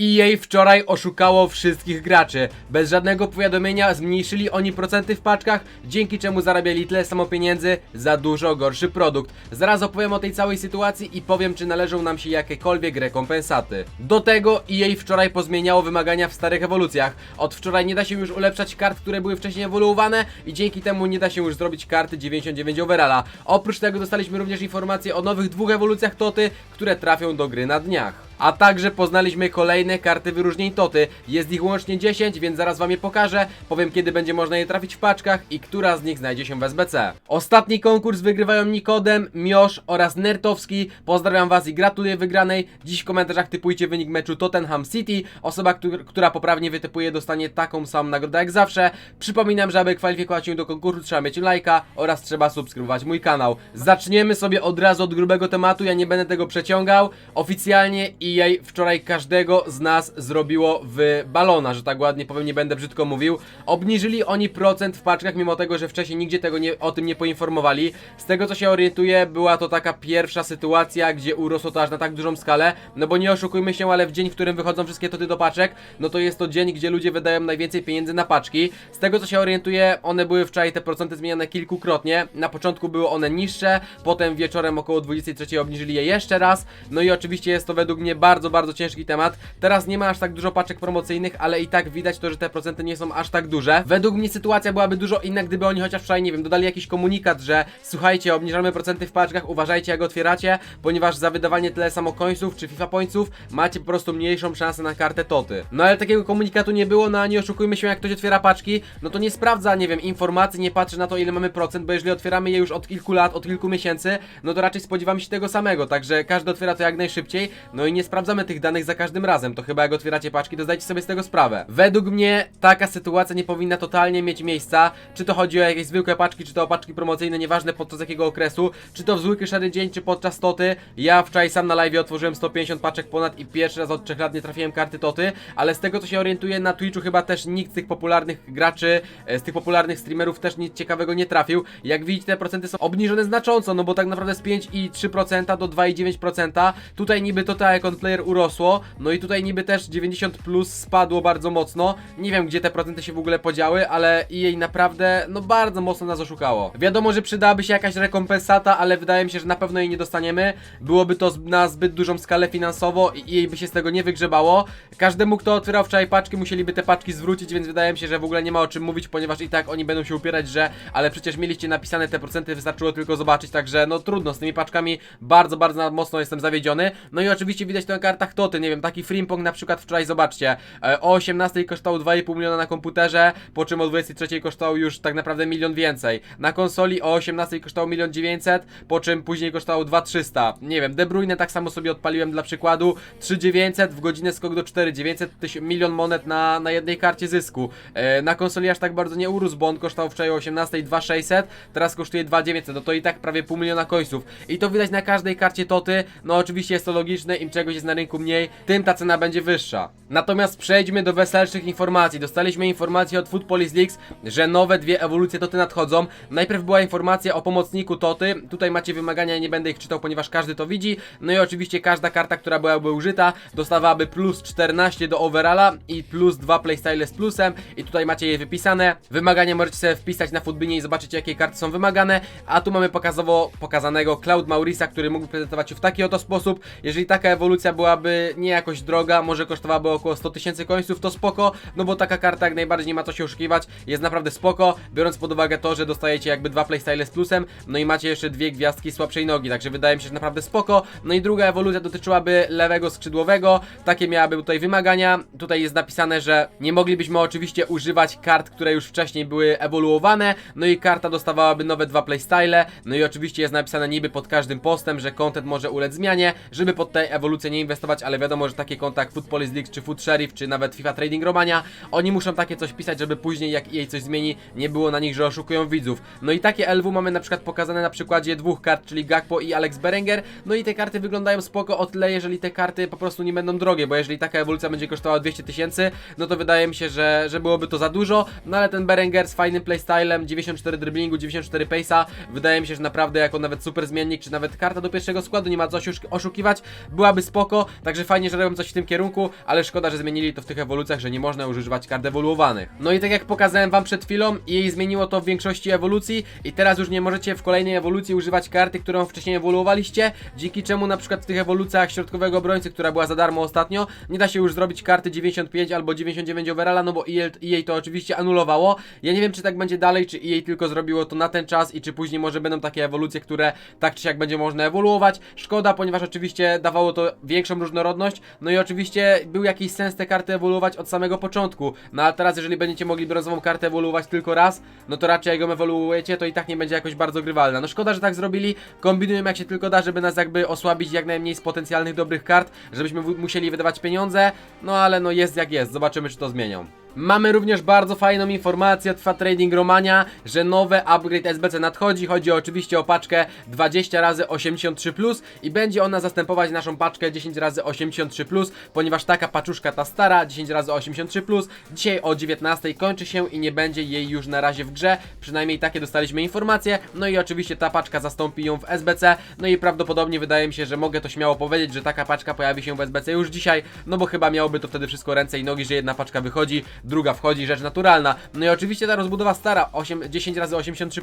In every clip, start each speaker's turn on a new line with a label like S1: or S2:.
S1: EA wczoraj oszukało wszystkich graczy. Bez żadnego powiadomienia zmniejszyli oni procenty w paczkach, dzięki czemu zarabiali tyle samo pieniędzy za dużo gorszy produkt. Zaraz opowiem o tej całej sytuacji i powiem, czy należą nam się jakiekolwiek rekompensaty. Do tego EA wczoraj pozmieniało wymagania w starych ewolucjach. Od wczoraj nie da się już ulepszać kart, które były wcześniej ewoluowane i dzięki temu nie da się już zrobić karty 99 overalla. Oprócz tego dostaliśmy również informacje o nowych dwóch ewolucjach Toty, które trafią do gry na dniach. A także poznaliśmy kolejne karty wyróżnień Toty. Jest ich łącznie 10, więc zaraz wam je pokażę. Powiem kiedy będzie można je trafić w paczkach i która z nich znajdzie się w SBC. Ostatni konkurs wygrywają Nikodem, Miosz oraz Nertowski. Pozdrawiam was i gratuluję wygranej. Dziś w komentarzach typujcie wynik meczu Tottenham City. Osoba, któr- która poprawnie wytypuje dostanie taką samą nagrodę jak zawsze. Przypominam, że aby kwalifikować się do konkursu trzeba mieć lajka oraz trzeba subskrybować mój kanał. Zaczniemy sobie od razu od grubego tematu, ja nie będę tego przeciągał. Oficjalnie EA wczoraj każdego z nas zrobiło w balona, że tak ładnie powiem, nie będę brzydko mówił. Obniżyli oni procent w paczkach, mimo tego, że wcześniej nigdzie tego nie, o tym nie poinformowali. Z tego co się orientuję, była to taka pierwsza sytuacja, gdzie urosło to aż na tak dużą skalę. No bo nie oszukujmy się, ale w dzień, w którym wychodzą wszystkie toty do paczek, no to jest to dzień, gdzie ludzie wydają najwięcej pieniędzy na paczki. Z tego co się orientuję, one były wczoraj te procenty zmieniane kilkukrotnie. Na początku były one niższe, potem wieczorem około 23 obniżyli je jeszcze raz. No i oczywiście jest to według mnie bardzo, bardzo ciężki temat. Teraz nie ma aż tak dużo paczek promocyjnych, ale i tak widać to, że te procenty nie są aż tak duże. Według mnie sytuacja byłaby dużo inna, gdyby oni chociaż wczoraj, nie wiem, dodali jakiś komunikat, że słuchajcie, obniżamy procenty w paczkach, uważajcie jak otwieracie, ponieważ za wydawanie tyle samo końców czy FIFA pońców macie po prostu mniejszą szansę na kartę Toty. No ale takiego komunikatu nie było, no a nie oszukujmy się, jak ktoś otwiera paczki, no to nie sprawdza, nie wiem, informacji, nie patrzy na to ile mamy procent, bo jeżeli otwieramy je już od kilku lat, od kilku miesięcy, no to raczej spodziewamy się tego samego, także każdy otwiera to jak najszybciej, no i nie sprawdzamy tych danych za każdym razem, to chyba jak otwieracie paczki, to zdajcie sobie z tego sprawę. Według mnie taka sytuacja nie powinna totalnie mieć miejsca, czy to chodzi o jakieś zwykłe paczki, czy to o paczki promocyjne, nieważne podczas jakiego okresu, czy to w zwykły szary dzień, czy podczas Toty. Ja wczoraj sam na live otworzyłem 150 paczek ponad i pierwszy raz od 3 lat nie trafiłem karty Toty, ale z tego co się orientuję na Twitchu chyba też nikt z tych popularnych graczy, e, z tych popularnych streamerów też nic ciekawego nie trafił. Jak widzicie te procenty są obniżone znacząco, no bo tak naprawdę z 5,3% do 2,9%. Tutaj niby Total Icon Player urosło, no i tutaj niby też 90 plus spadło bardzo mocno. Nie wiem gdzie te procenty się w ogóle podziały, ale jej naprawdę no bardzo mocno nas oszukało. Wiadomo, że przydałaby się jakaś rekompensata, ale wydaje mi się, że na pewno jej nie dostaniemy. Byłoby to na zbyt dużą skalę finansowo i jej by się z tego nie wygrzebało. Każdemu kto otwierał wczoraj paczki musieliby te paczki zwrócić, więc wydaje mi się, że w ogóle nie ma o czym mówić, ponieważ i tak oni będą się upierać, że ale przecież mieliście napisane te procenty, wystarczyło tylko zobaczyć, także no trudno, z tymi paczkami bardzo, bardzo mocno jestem zawiedziony. No i oczywiście widać to na kartach Toty, nie wiem, taki Frimpong na przykład wczoraj, zobaczcie, e, o 18 kosztował 2,5 miliona na komputerze, po czym o 23 kosztował już tak naprawdę milion więcej. Na konsoli o 18 kosztował milion 900, po czym później kosztował 2300. Nie wiem, De Bruyne tak samo sobie odpaliłem dla przykładu, 3900 w godzinę skok do 4900, tyś- milion monet na, na jednej karcie zysku. E, na konsoli aż tak bardzo nie urósł, bo on kosztował wczoraj o 18 2600, teraz kosztuje 2900, no to i tak prawie pół miliona końców. I to widać na każdej karcie Toty, no oczywiście jest to logiczne, im czegoś jest na rynku mniej, tym ta cena będzie wyższa. Natomiast przejdźmy do weselszych informacji. Dostaliśmy informację od Food Police Leaks, że nowe dwie ewolucje Toty nadchodzą. Najpierw była informacja o pomocniku Toty, tutaj macie wymagania, nie będę ich czytał, ponieważ każdy to widzi. No i oczywiście każda karta, która byłaby użyta, dostawałaby plus 14 do overalla i plus 2 playstyle z plusem i tutaj macie je wypisane. Wymagania możecie sobie wpisać na Footbinie i zobaczyć jakie karty są wymagane, a tu mamy pokazowo pokazanego Cloud Maurisa, który mógł prezentować się w taki oto sposób. Jeżeli taka ewolucja byłaby nie jakoś droga, może kosztowałaby około 100 tysięcy końców, to spoko, no bo taka karta jak najbardziej nie ma co się oszukiwać, jest naprawdę spoko, biorąc pod uwagę to, że dostajecie jakby dwa playstyle z plusem, no i macie jeszcze dwie gwiazdki słabszej nogi, także wydaje mi się, że naprawdę spoko. No i druga ewolucja dotyczyłaby lewego skrzydłowego, takie miałaby tutaj wymagania. Tutaj jest napisane, że nie moglibyśmy oczywiście używać kart, które już wcześniej były ewoluowane, no i karta dostawałaby nowe dwa playstyle, no i oczywiście jest napisane niby pod każdym postem, że content może ulec zmianie, żeby pod tę ewolucję nie inwestować, ale wiadomo, że takie konta jak Food Police League czy Food Sheriff, czy nawet FIFA Trading Romania, oni muszą takie coś pisać, żeby później jak jej coś zmieni, nie było na nich, że oszukują widzów. No i takie LW mamy na przykład pokazane na przykładzie dwóch kart, czyli Gakpo i Alex Berenger, no i te karty wyglądają spoko o tyle, jeżeli te karty po prostu nie będą drogie, bo jeżeli taka ewolucja będzie kosztowała 200 tysięcy, no to wydaje mi się, że, że byłoby to za dużo, no ale ten Berenger z fajnym playstylem, 94 driblingu, 94 pace'a, wydaje mi się, że naprawdę jako nawet super zmiennik, czy nawet karta do pierwszego składu, nie ma co oszukiwać, byłaby spoko spoko, także fajnie, że robią coś w tym kierunku, ale szkoda, że zmienili to w tych ewolucjach, że nie można już używać kart ewoluowanych. No i tak jak pokazałem wam przed chwilą, jej zmieniło to w większości ewolucji i teraz już nie możecie w kolejnej ewolucji używać karty, którą wcześniej ewoluowaliście, dzięki czemu na przykład w tych ewolucjach środkowego obrońcy, która była za darmo ostatnio, nie da się już zrobić karty 95 albo 99 overalla, no bo EA to oczywiście anulowało. Ja nie wiem, czy tak będzie dalej, czy EA tylko zrobiło to na ten czas i czy później może będą takie ewolucje, które tak czy siak będzie można ewoluować. Szkoda, ponieważ oczywiście dawało to większą różnorodność, no i oczywiście był jakiś sens te karty ewoluować od samego początku. No a teraz, jeżeli będziecie mogli brązową kartę ewoluować tylko raz, no to raczej jak ją ewoluujecie, to i tak nie będzie jakoś bardzo grywalna. No szkoda, że tak zrobili, kombinują jak się tylko da, żeby nas jakby osłabić jak najmniej z potencjalnych dobrych kart, żebyśmy musieli wydawać pieniądze, no ale no jest jak jest, zobaczymy czy to zmienią. Mamy również bardzo fajną informację od Trading Romania, że nowe upgrade SBC nadchodzi. Chodzi oczywiście o paczkę 20 razy 83 i będzie ona zastępować naszą paczkę 10 razy 83 ponieważ taka paczuszka ta stara 10 razy 83 dzisiaj o 19 kończy się i nie będzie jej już na razie w grze. Przynajmniej takie dostaliśmy informacje. No i oczywiście ta paczka zastąpi ją w SBC. No i prawdopodobnie wydaje mi się, że mogę to śmiało powiedzieć, że taka paczka pojawi się w SBC już dzisiaj, no bo chyba miałoby to wtedy wszystko ręce i nogi, że jedna paczka wychodzi, druga wchodzi, rzecz naturalna. No i oczywiście ta rozbudowa stara, 8, 10 razy 83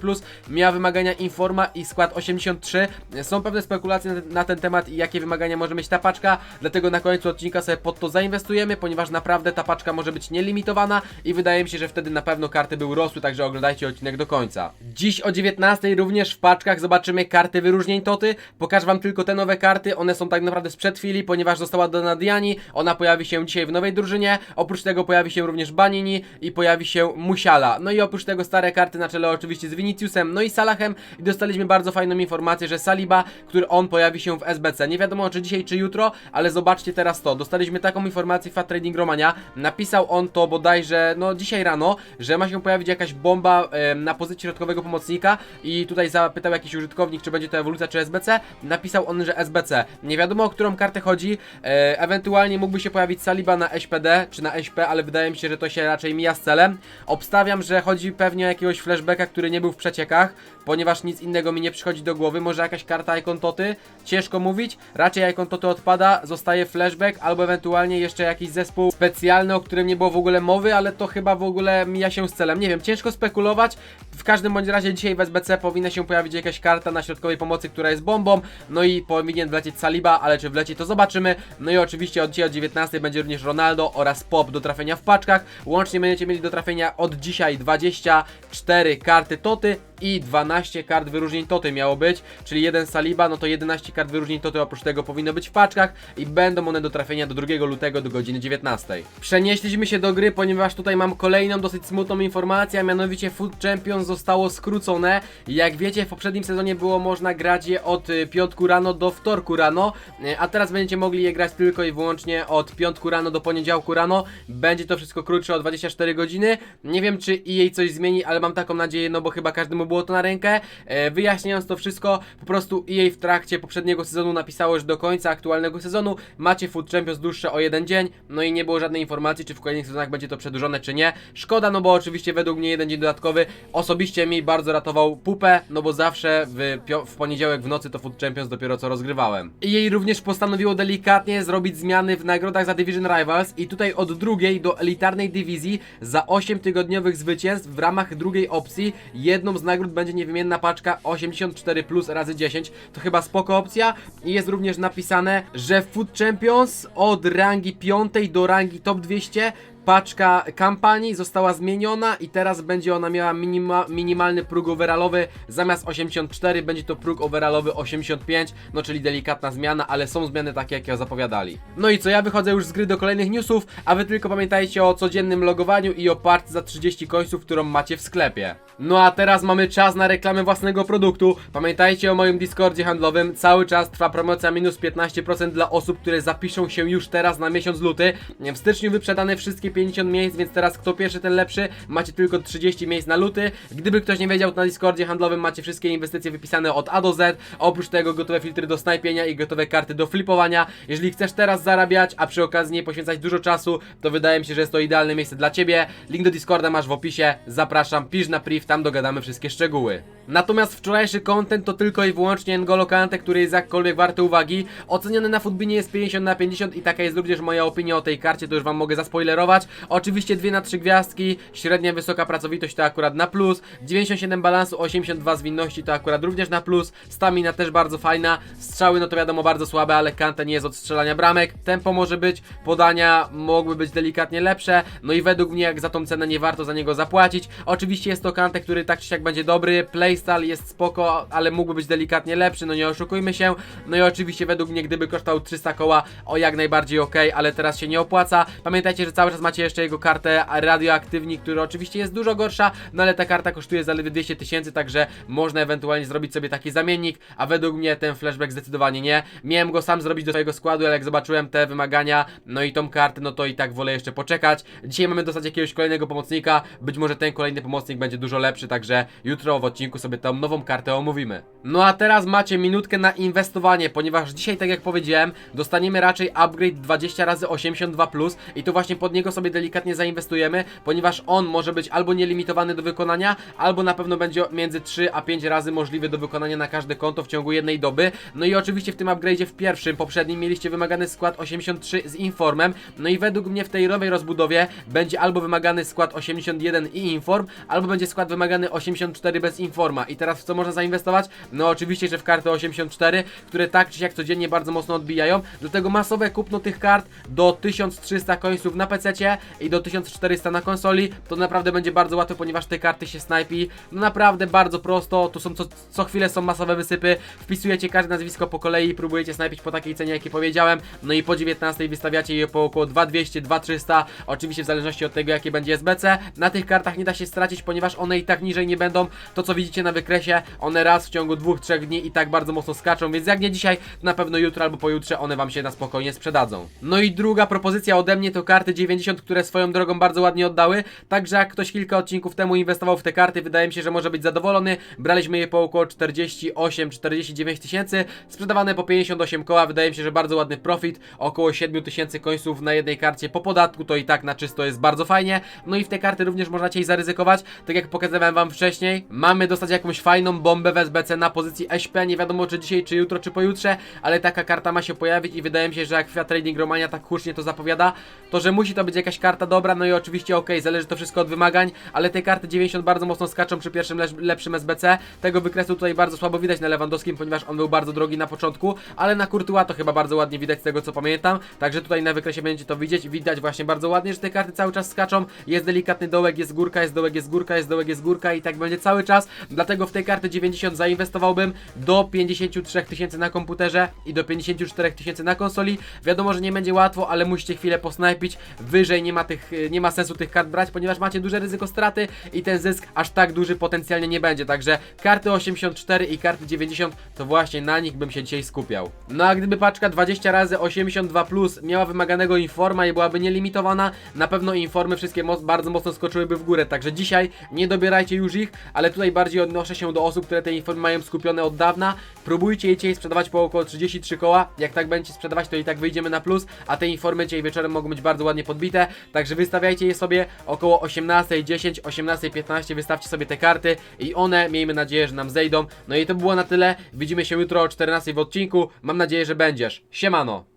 S1: miała wymagania Informa i skład 83. Są pewne spekulacje na, na ten temat i jakie wymagania może mieć ta paczka, dlatego na końcu odcinka sobie pod to zainwestujemy, ponieważ naprawdę ta paczka może być nielimitowana i wydaje mi się, że wtedy na pewno karty by urosły, także oglądajcie odcinek do końca. Dziś o 19 również w paczkach zobaczymy karty wyróżnień Toty. Pokażę wam tylko te nowe karty, one są tak naprawdę sprzed chwili, ponieważ została dodana Diani, ona pojawi się dzisiaj w nowej drużynie, oprócz tego pojawi się również Banini i pojawi się Musiala. No i oprócz tego stare karty na czele oczywiście z Viniciusem, no i Salahem i dostaliśmy bardzo fajną informację, że Saliba, który on pojawi się w SBC. Nie wiadomo czy dzisiaj, czy jutro, ale zobaczcie teraz to. Dostaliśmy taką informację Fat Trading Romania. Napisał on to bodajże, no dzisiaj rano, że ma się pojawić jakaś bomba na pozycji środkowego pomocnika i tutaj zapytał jakiś użytkownik, czy będzie to ewolucja, czy SBC. Napisał on, że SBC. Nie wiadomo o którą kartę chodzi. E, ewentualnie mógłby się pojawić Saliba na SPD, czy na SP, ale wydaje mi się, że to się raczej mija z celem. Obstawiam, że chodzi pewnie o jakiegoś flashbacka, który nie był w przeciekach, ponieważ nic innego mi nie przychodzi do głowy. Może jakaś karta Icon Toty? Ciężko mówić. Raczej Icon Toty odpada, zostaje flashback, albo ewentualnie jeszcze jakiś zespół specjalny, o którym nie było w ogóle mowy, ale to chyba w ogóle mija się z celem. Nie wiem, ciężko spekulować. W każdym bądź razie dzisiaj w SBC powinna się pojawić jakaś karta na środkowej pomocy, która jest bombą. No i powinien wlecieć Saliba, ale czy wleci to zobaczymy. No i oczywiście od dzisiaj o 19 będzie również Ronaldo oraz Pop do trafienia w paczkach. Łącznie będziecie mieli do trafienia od dzisiaj 24 karty. Toty i 12 kart wyróżnień Toty miało być, czyli jeden Saliba, no to 11 kart wyróżnień Toty oprócz tego powinno być w paczkach i będą one do trafienia do 2 lutego do godziny 19. Przenieśliśmy się do gry, ponieważ tutaj mam kolejną dosyć smutną informację, a mianowicie Food Champions zostało skrócone. Jak wiecie, w poprzednim sezonie było można grać je od y, piątku rano do wtorku rano, y, a teraz będziecie mogli je grać tylko i wyłącznie od piątku rano do poniedziałku rano. Będzie to wszystko krótsze o 24 godziny. Nie wiem, czy EA coś zmieni, ale mam taką nadzieję, no bo chyba każdemu było to na rękę. E, wyjaśniając to wszystko, po prostu EA w trakcie poprzedniego sezonu napisało, że do końca aktualnego sezonu macie Food Champions dłuższe o jeden dzień, no i nie było żadnej informacji, czy w kolejnych sezonach będzie to przedłużone, czy nie. Szkoda, no bo oczywiście według mnie jeden dzień dodatkowy osobiście mi bardzo ratował pupę, no bo zawsze w, w poniedziałek w nocy to Food Champions dopiero co rozgrywałem. EA również postanowiło delikatnie zrobić zmiany w nagrodach za Division Rivals i tutaj od drugiej do elitarnej dywizji za 8 tygodniowych zwycięstw w ramach drugiej opcji jedną z nagród będzie niewymienna paczka 84 plus razy 10. To chyba spoko opcja i jest również napisane, że Food Champions od rangi 5 do rangi top 200 paczka kampanii została zmieniona i teraz będzie ona miała minima, minimalny próg overallowy zamiast 84 będzie to próg overallowy 85 no czyli delikatna zmiana, ale są zmiany takie jakie zapowiadali. No i co, ja wychodzę już z gry do kolejnych newsów, a wy tylko pamiętajcie o codziennym logowaniu i o part za 30 końców, którą macie w sklepie. No a teraz mamy czas na reklamę własnego produktu. Pamiętajcie o moim Discordzie handlowym. Cały czas trwa promocja minus 15% dla osób, które zapiszą się już teraz na miesiąc luty. W styczniu wyprzedane wszystkie 50 miejsc, więc teraz kto pierwszy, ten lepszy. Macie tylko 30 miejsc na luty. Gdyby ktoś nie wiedział, to na Discordzie handlowym macie wszystkie inwestycje wypisane od A do Z. Oprócz tego gotowe filtry do snajpienia i gotowe karty do flipowania. Jeżeli chcesz teraz zarabiać, a przy okazji nie poświęcać dużo czasu, to wydaje mi się, że jest to idealne miejsce dla Ciebie. Link do Discorda masz w opisie. Zapraszam, pisz na priv, tam dogadamy wszystkie szczegóły. Natomiast wczorajszy content to tylko i wyłącznie N'Golo Kante, który jest jakkolwiek warty uwagi. Oceniony na Footbinie jest 50 na 50 i taka jest również moja opinia o tej karcie, to już wam mogę zaspoilerować. Oczywiście 2 na 3 gwiazdki, średnia wysoka pracowitość to akurat na plus, 97 balansu, 82 zwinności to akurat również na plus, stamina też bardzo fajna, strzały no to wiadomo bardzo słabe, ale Kante nie jest od strzelania bramek, tempo może być, podania mogły być delikatnie lepsze, no i według mnie jak za tą cenę nie warto za niego zapłacić. Oczywiście jest to Kante, który tak czy siak będzie dobry, playstyle jest spoko, ale mógłby być delikatnie lepszy, no nie oszukujmy się. No i oczywiście według mnie gdyby kosztował 300 koła, o jak najbardziej ok, ale teraz się nie opłaca. Pamiętajcie, że cały czas macie jeszcze jego kartę radioaktywni, która oczywiście jest dużo gorsza, no ale ta karta kosztuje zaledwie 200 tysięcy, także można ewentualnie zrobić sobie taki zamiennik, a według mnie ten flashback zdecydowanie nie. Miałem go sam zrobić do swojego składu, ale jak zobaczyłem te wymagania, no i tą kartę, no to i tak wolę jeszcze poczekać. Dzisiaj mamy dostać jakiegoś kolejnego pomocnika, być może ten kolejny pomocnik będzie dużo lepszy, także jutro w odcinku sobie tą nową kartę omówimy. No a teraz macie minutkę na inwestowanie, ponieważ dzisiaj, tak jak powiedziałem, dostaniemy raczej upgrade 20 razy 82 plus i to właśnie pod niego sobie delikatnie zainwestujemy, ponieważ on może być albo nielimitowany do wykonania, albo na pewno będzie między 3 a 5 razy możliwy do wykonania na każde konto w ciągu jednej doby. No i oczywiście w tym upgrade'zie w pierwszym, poprzednim mieliście wymagany skład 83 z Informem, no i według mnie w tej nowej rozbudowie będzie albo wymagany skład 81 i Inform, albo będzie skład wymagany 84 bez Informa. I teraz w co można zainwestować? No oczywiście, że w karty 84, które tak czy siak codziennie bardzo mocno odbijają. Do tego masowe kupno tych kart do 1300 końców na PC i do 1400 na konsoli. To naprawdę będzie bardzo łatwe, ponieważ te karty się snajpi. No naprawdę bardzo prosto. Tu są co, co chwilę są masowe wysypy. Wpisujecie każde nazwisko po kolei, próbujecie snajpić po takiej cenie, jakiej powiedziałem. No i po 19 wystawiacie je po około 2200, 2300. Oczywiście w zależności od tego, jakie będzie SBC. Na tych kartach nie da się stracić, ponieważ one i tak niżej nie będą. To co widzicie na wykresie, one raz w ciągu 2-3 dni i tak bardzo mocno skaczą, więc jak nie dzisiaj, na pewno jutro albo pojutrze one wam się na spokojnie sprzedadzą. No i druga propozycja ode mnie to karty 90, które swoją drogą bardzo ładnie oddały. Także jak ktoś kilka odcinków temu inwestował w te karty, wydaje mi się, że może być zadowolony. Braliśmy je po około 48-49 tysięcy, sprzedawane po 58 koła. Wydaje mi się, że bardzo ładny profit, około 7 tysięcy końców na jednej karcie po podatku, to i tak na czysto jest bardzo fajnie. No i w te karty również można dzisiaj zaryzykować, tak jak pokazywałem wam wcześniej. Mamy dostać jakąś fajną bombę w SBC na pozycji SP, nie wiadomo czy dzisiaj, czy jutro, czy pojutrze, ale taka karta ma się pojawić i wydaje mi się, że jak Fiat Trading Romania tak hucznie to zapowiada, to że musi to być jakaś karta dobra, no i oczywiście ok, zależy to wszystko od wymagań, ale te karty 90 bardzo mocno skaczą przy pierwszym lepsz- lepszym SBC. Tego wykresu tutaj bardzo słabo widać na Lewandowskim, ponieważ on był bardzo drogi na początku, ale na Courtois to chyba bardzo ładnie widać z tego co pamiętam. Także tutaj na wykresie będziecie to widzieć, widać właśnie bardzo ładnie, że te karty cały czas skaczą. Jest delikatny dołek, jest górka, jest dołek, jest górka, jest dołek, jest górka i tak będzie cały czas. Dlatego w tej karty 90 zainwestowałbym do 53 tysięcy na komputerze i do 54 tysięcy na konsoli. Wiadomo, że nie będzie łatwo, ale musicie chwilę posnajpić. Wyżej nie ma tych, nie ma sensu tych kart brać, ponieważ macie duże ryzyko straty i ten zysk aż tak duży potencjalnie nie będzie. Także karty 84 i karty 90 to właśnie na nich bym się dzisiaj skupiał. No a gdyby paczka 20 razy 82 plus miała wymaganego informa i byłaby nielimitowana, na pewno informy wszystkie moc, bardzo mocno skoczyłyby w górę. Także dzisiaj nie dobierajcie już ich, ale tutaj bardziej odnoszę się do osób, które te informy mają skupione od dawna. Próbujcie je dzisiaj sprzedawać po około 33 koła. Jak tak będziecie sprzedawać, to i tak wyjdziemy na plus, a te informy dzisiaj wieczorem mogą być bardzo ładnie podbite. Także wystawiajcie je sobie około 18.10, 18.15 wystawcie sobie te karty i one, miejmy nadzieję, że nam zejdą. No i to było na tyle. Widzimy się jutro o 14 w odcinku. Mam nadzieję, że będziesz. Siemano!